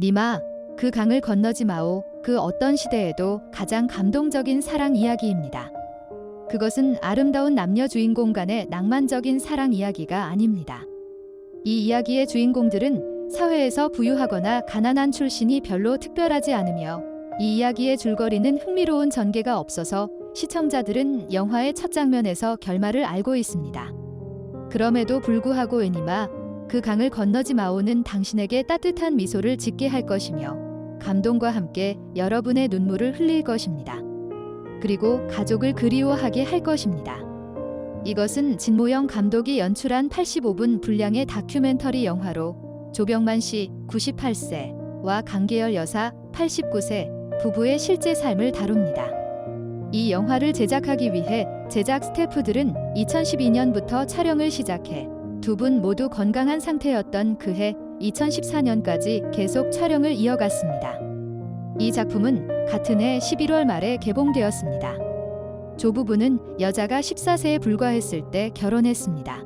니마, 그 강을 건너지 마오. 그 어떤 시대에도 가장 감동적인 사랑 이야기입니다. 그것은 아름다운 남녀 주인공 간의 낭만적인 사랑 이야기가 아닙니다. 이 이야기의 주인공들은 사회에서 부유하거나 가난한 출신이 별로 특별하지 않으며 이 이야기의 줄거리는 흥미로운 전개가 없어서 시청자들은 영화의 첫 장면에서 결말을 알고 있습니다. 그럼에도 불구하고 애니마 그 강을 건너지 마오는 당신에게 따뜻한 미소를 짓게 할 것이며 감동과 함께 여러분의 눈물을 흘릴 것입니다. 그리고 가족을 그리워하게 할 것입니다. 이것은 진모영 감독이 연출한 85분 분량의 다큐멘터리 영화로 조병만 씨 98세와 강계열 여사 89세 부부의 실제 삶을 다룹니다. 이 영화를 제작하기 위해 제작 스태프들은 2012년부터 촬영을 시작해 두 분 모두 건강한 상태였던 그해 2014년까지 계속 촬영을 이어갔습니다. 이 작품은 같은 해 11월 말에 개봉되었습니다. 조 부부는 여자가 14세에 불과했을 때 결혼했습니다.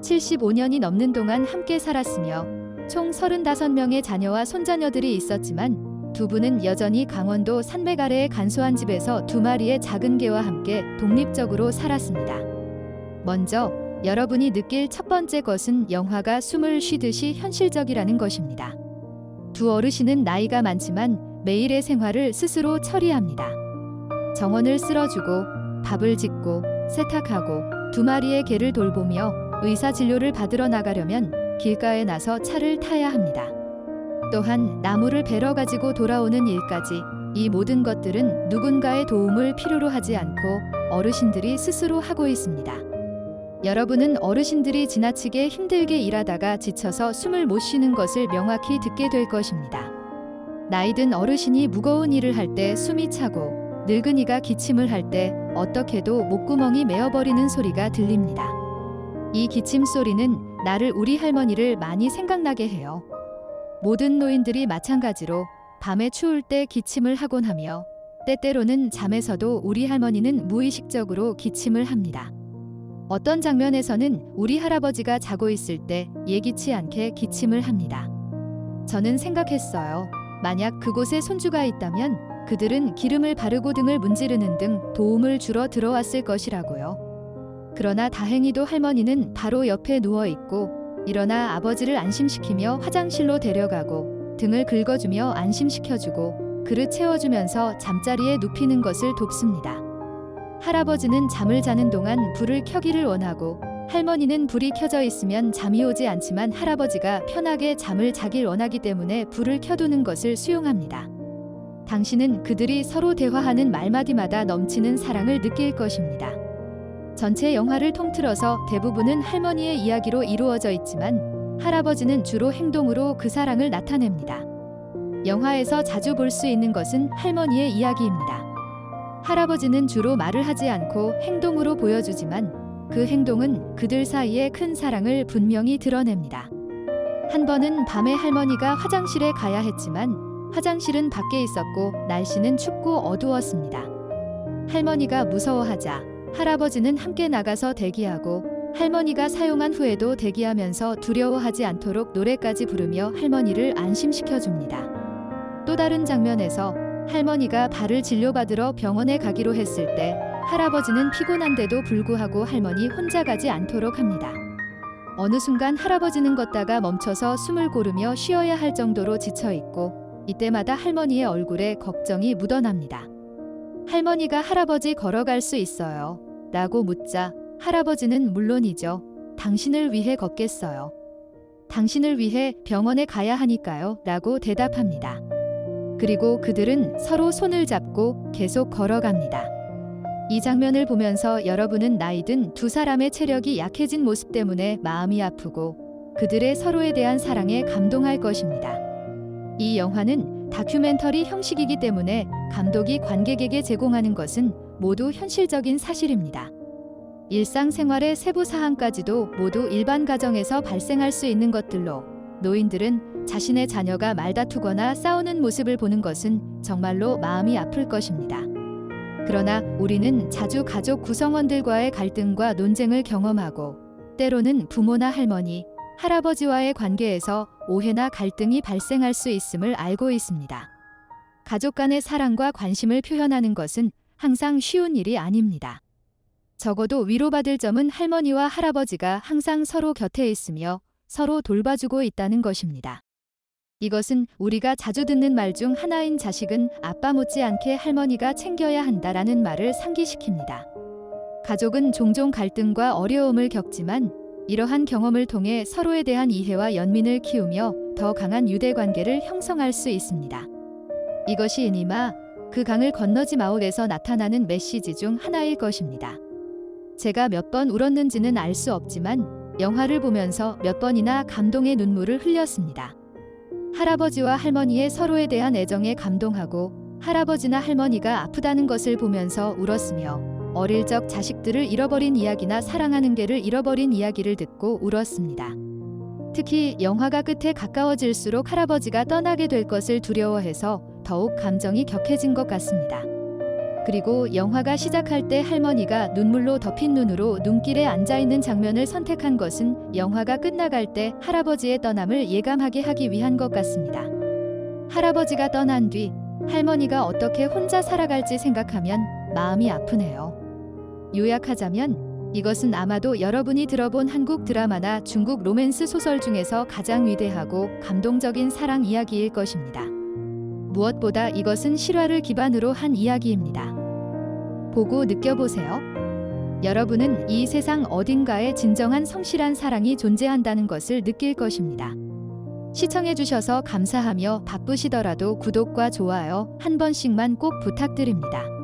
75년이 넘는 동안 함께 살았으며 총 35명의 자녀와 손자녀들이 있었지만 두 분은 여전히 강원도 산맥 아래의 간소한 집에서 두 마리의 작은 개와 함께 독립적으로 살았습니다. 먼저 여러분이 느낄 첫 번째 것은 영화가 숨을 쉬듯이 현실적이라는 것입니다. 두 어르신은 나이가 많지만 매일의 생활을 스스로 처리합니다. 정원을 쓸어주고 밥을 짓고 세탁하고 두 마리의 개를 돌보며 의사 진료를 받으러 나가려면 길가에 나서 차를 타야 합니다. 또한 나무를 베러 가지고 돌아오는 일까지 이 모든 것들은 누군가의 도움을 필요로 하지 않고 어르신들이 스스로 하고 있습니다. 여러분은 어르신들이 지나치게 힘들게 일하다가 지쳐서 숨을 못 쉬는 것을 명확히 듣게 될 것입니다. 나이든 어르신이 무거운 일을 할 때 숨이 차고 늙은이가 기침을 할 때 어떻게도 목구멍이 메어버리는 소리가 들립니다. 이 기침 소리는 나를 우리 할머니를 많이 생각나게 해요. 모든 노인들이 마찬가지로 밤에 추울 때 기침을 하곤 하며 때때로는 잠에서도 우리 할머니는 무의식적으로 기침을 합니다. 어떤 장면에서는 우리 할아버지가 자고 있을 때 예기치 않게 기침을 합니다. 저는 생각했어요. 만약 그곳에 손주가 있다면 그들은 기름을 바르고 등을 문지르는 등 도움을 주러 들어왔을 것이라고요. 그러나 다행히도 할머니는 바로 옆에 누워 있고 일어나 아버지를 안심시키며 화장실로 데려가고 등을 긁어주며 안심시켜주고 그릇 채워주면서 잠자리에 눕히는 것을 돕습니다. 할아버지는 잠을 자는 동안 불을 켜기를 원하고 할머니는 불이 켜져 있으면 잠이 오지 않지만 할아버지가 편하게 잠을 자길 원하기 때문에 불을 켜두는 것을 수용합니다. 당신은 그들이 서로 대화하는 말마디마다 넘치는 사랑을 느낄 것입니다. 전체 영화를 통틀어서 대부분은 할머니의 이야기로 이루어져 있지만 할아버지는 주로 행동으로 그 사랑을 나타냅니다. 영화에서 자주 볼 수 있는 것은 할머니의 이야기입니다. 할아버지는 주로 말을 하지 않고 행동으로 보여주지만 그 행동은 그들 사이의 큰 사랑을 분명히 드러냅니다. 한 번은 밤에 할머니가 화장실에 가야 했지만 화장실은 밖에 있었고 날씨는 춥고 어두웠습니다. 할머니가 무서워하자 할아버지는 함께 나가서 대기하고 할머니가 사용한 후에도 대기하면서 두려워하지 않도록 노래까지 부르며 할머니를 안심시켜 줍니다. 또 다른 장면에서 할머니가 발을 진료받으러 병원에 가기로 했을 때 할아버지는 피곤한데도 불구하고 할머니 혼자 가지 않도록 합니다. 어느 순간 할아버지는 걷다가 멈춰서 숨을 고르며 쉬어야 할 정도로 지쳐 있고 이때마다 할머니의 얼굴에 걱정이 묻어납니다. 할머니가 할아버지 걸어갈 수 있어요. 라고 묻자 할아버지는 물론이죠. 당신을 위해 걷겠어요. 당신을 위해 병원에 가야 하니까요. 라고 대답합니다. 그리고 그들은 서로 손을 잡고 계속 걸어갑니다. 이 장면을 보면서 여러분은 나이든 두 사람의 체력이 약해진 모습 때문에 마음이 아프고 그들의 서로에 대한 사랑에 감동할 것입니다. 이 영화는 다큐멘터리 형식이기 때문에 감독이 관객에게 제공하는 것은 모두 현실적인 사실입니다. 일상생활의 세부 사항까지도 모두 일반 가정에서 발생할 수 있는 것들로 노인들은 자신의 자녀가 말다투거나 싸우는 모습을 보는 것은 정말로 마음이 아플 것입니다. 그러나 우리는 자주 가족 구성원들과의 갈등과 논쟁을 경험하고 때로는 부모나 할머니, 할아버지와의 관계에서 오해나 갈등이 발생할 수 있음을 알고 있습니다. 가족 간의 사랑과 관심을 표현하는 것은 항상 쉬운 일이 아닙니다. 적어도 위로받을 점은 할머니와 할아버지가 항상 서로 곁에 있으며 서로 돌봐주고 있다는 것입니다. 이것은 우리가 자주 듣는 말 중 하나인 자식은 아빠 못지않게 할머니가 챙겨야 한다라는 말을 상기시킵니다. 가족은 종종 갈등과 어려움을 겪지만 이러한 경험을 통해 서로에 대한 이해와 연민을 키우며 더 강한 유대 관계를 형성할 수 있습니다. 이것이 이니마 그 강을 건너지 마올에서 나타나는 메시지 중 하나일 것입니다. 제가 몇 번 울었는지는 알 수 없지만 영화를 보면서 몇 번이나 감동의 눈물을 흘렸습니다. 할아버지와 할머니의 서로에 대한 애정에 감동하고 할아버지나 할머니가 아프다는 것을 보면서 울었으며 어릴 적 자식들을 잃어버린 이야기나 사랑하는 개를 잃어버린 이야기를 듣고 울었습니다. 특히 영화가 끝에 가까워질수록 할아버지가 떠나게 될 것을 두려워해서 더욱 감정이 격해진 것 같습니다. 그리고 영화가 시작할 때 할머니가 눈물로 덮인 눈으로 눈길에 앉아 있는 장면을 선택한 것은 영화가 끝나갈 때 할아버지의 떠남을 예감하게 하기 위한 것 같습니다. 할아버지가 떠난 뒤 할머니가 어떻게 혼자 살아갈지 생각하면 마음이 아프네요. 요약하자면 이것은 아마도 여러분이 들어본 한국 드라마나 중국 로맨스 소설 중에서 가장 위대하고 감동적인 사랑 이야기일 것입니다. 무엇보다 이것은 실화를 기반으로 한 이야기입니다. 보고 느껴보세요. 여러분은 이 세상 어딘가에 진정한 성실한 사랑이 존재한다는 것을 느낄 것입니다. 시청해주셔서 감사하며 바쁘시더라도 구독과 좋아요 한 번씩만 꼭 부탁드립니다.